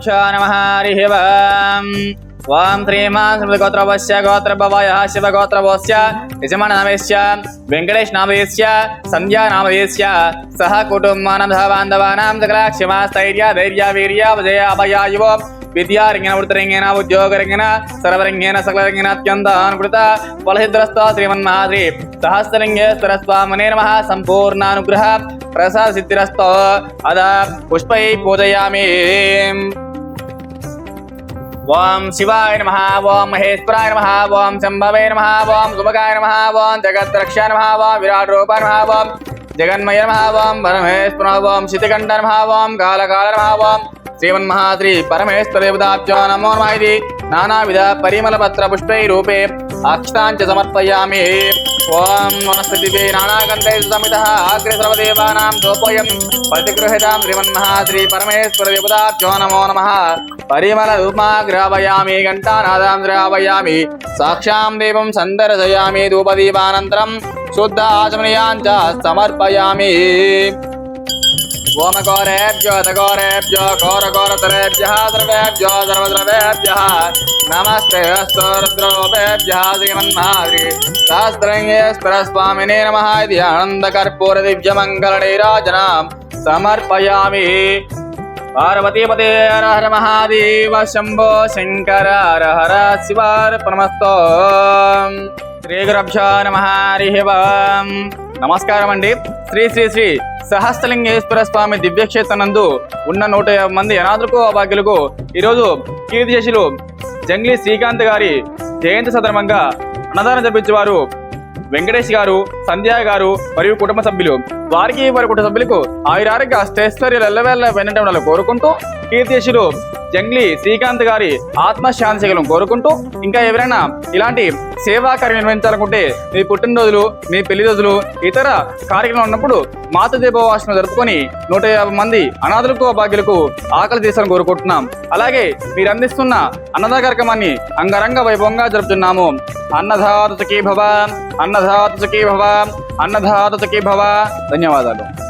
శ్రీగురభ్యో నమ హరి ఓం ఓం శ్రీమాన్ గోత్రవస్య గోత్రభవయ శివగోత్రవస్య యజమాననామేశ్య వెంకటేష్ నామయేశ్య సంధ్యా నామయేశ్య సహ కుటుంబానం సహ బాంధవానాం సకల క్షమా స్థైర్య ధైర్య వీర్య విజయ అభయాయువ విద్యారంగిన వృత్తరంగిన ఉద్యోగరంగిన సర్వరంగిన సకలరంగిన అత్యంత అనుకృత ఫలసిద్రస్త శ్రీమన్మహాశ్రీ సహస్రలింగే స్థిరస్వామనే నమ సంపూర్ణానుగ్రహ ప్రసాద సిద్ధిరస్తో అద పుష్పై పూజయామి ఓం శివాయ నమ ఓం మహేశ్వరాయ నమ ఓం శంభవే నమ ఓం సుమకాయ నమ ఓం జగద్రక్ష నమ ఓం విరాట్ రూప నమ ఓం జగన్మయ నమ ఓం పరమేశ్వర ఓం శితికంఠ నమ ఓం కాలకాల నమ ఓం శ్రీమన్మహాశ్రీ పరమేశ్వర దేవతాభ్యో నమో నమ ఇది నానావిధ పరిమళ పత్ర పుష్పై రూపే అక్షతాంచ సమర్పయామి ఓం వనస్పతిభే నానాగంధై సమిత అగ్రే సర్వదేవానాం దోపోయం ప్రతిగృహితాం శ్రీమన్మహాశ్రీ పరమేశ్వర దేవతాభ్యో నమో నమ. పరిమళ రూపాగ్రావయామి ఘంటానాదాం ద్రావయామి సాక్షాం దీపం సందర్శయామి ధూపదీపానంతరం శుద్ధ ఆచమనీయాంచ సమర్పయామి. ओमघोरेभ्यो दघोरेभ्यो घोरघोरतरेभ्यः द्रवेभ्यो द्रवद्रवेभ्यः नमस्ते स्तोरद्रवभ्यः श्रीमन्महाद्रि सहस्रङ्गे स्तरस्वामिने नमः इति आनन्दकर्पूरदिव्यमङ्गलनीराजनां समर्पयामि पार्वतीपते हर हर महादेव शम्भो शङ्कर हर हर शिवार्पणमस्तु श्रीगुरभ्यो नमः हरिः నమస్కారం అండి శ్రీ శ్రీ శ్రీ సహస్రలింగేశ్వర స్వామి దివ్యక్షేత్రనందు ఉన్న నూట యాభై మంది అనాథులకు అభాగ్యులకు ఈరోజు కీర్తిశేషులు జంగ్లీ శ్రీకాంత్ గారి జయంతి సందర్భంగా అన్నదానం జరిపించేవారు. వెంకటేష్ గారు సంధ్య గారు మరియు కుటుంబ సభ్యులు. వారికి వారి కుటుంబ సభ్యులకు ఆయురారుగా స్టేషనరీ ఎల్లవేళ్ళ వెనటం కోరుకుంటూ కీర్తిశులు జంగ్లీ శ్రీకాంత్ గారి ఆత్మశాంతిగలం కోరుకుంటూ ఇంకా ఎవరైనా ఇలాంటి సేవా కార్యం నిర్వహించాలనుకుంటే మీ పుట్టినరోజులు మీ పెళ్ళి రోజులు ఇతర కార్యక్రమాలు ఉన్నప్పుడు మాతృదీపోవాసన జరుపుకొని నూట యాభై మంది అనాథులకు అభాగ్యులకు ఆకలి తీసాలని కోరుకుంటున్నాం. అలాగే మీరు అందిస్తున్న అన్నదా కార్యక్రమాన్ని అంగరంగ వైభవంగా జరుపుతున్నాము. అన్నదాత భవ అన్నదాత భవ అన్నదాత భవ. ధన్యవాదాలు.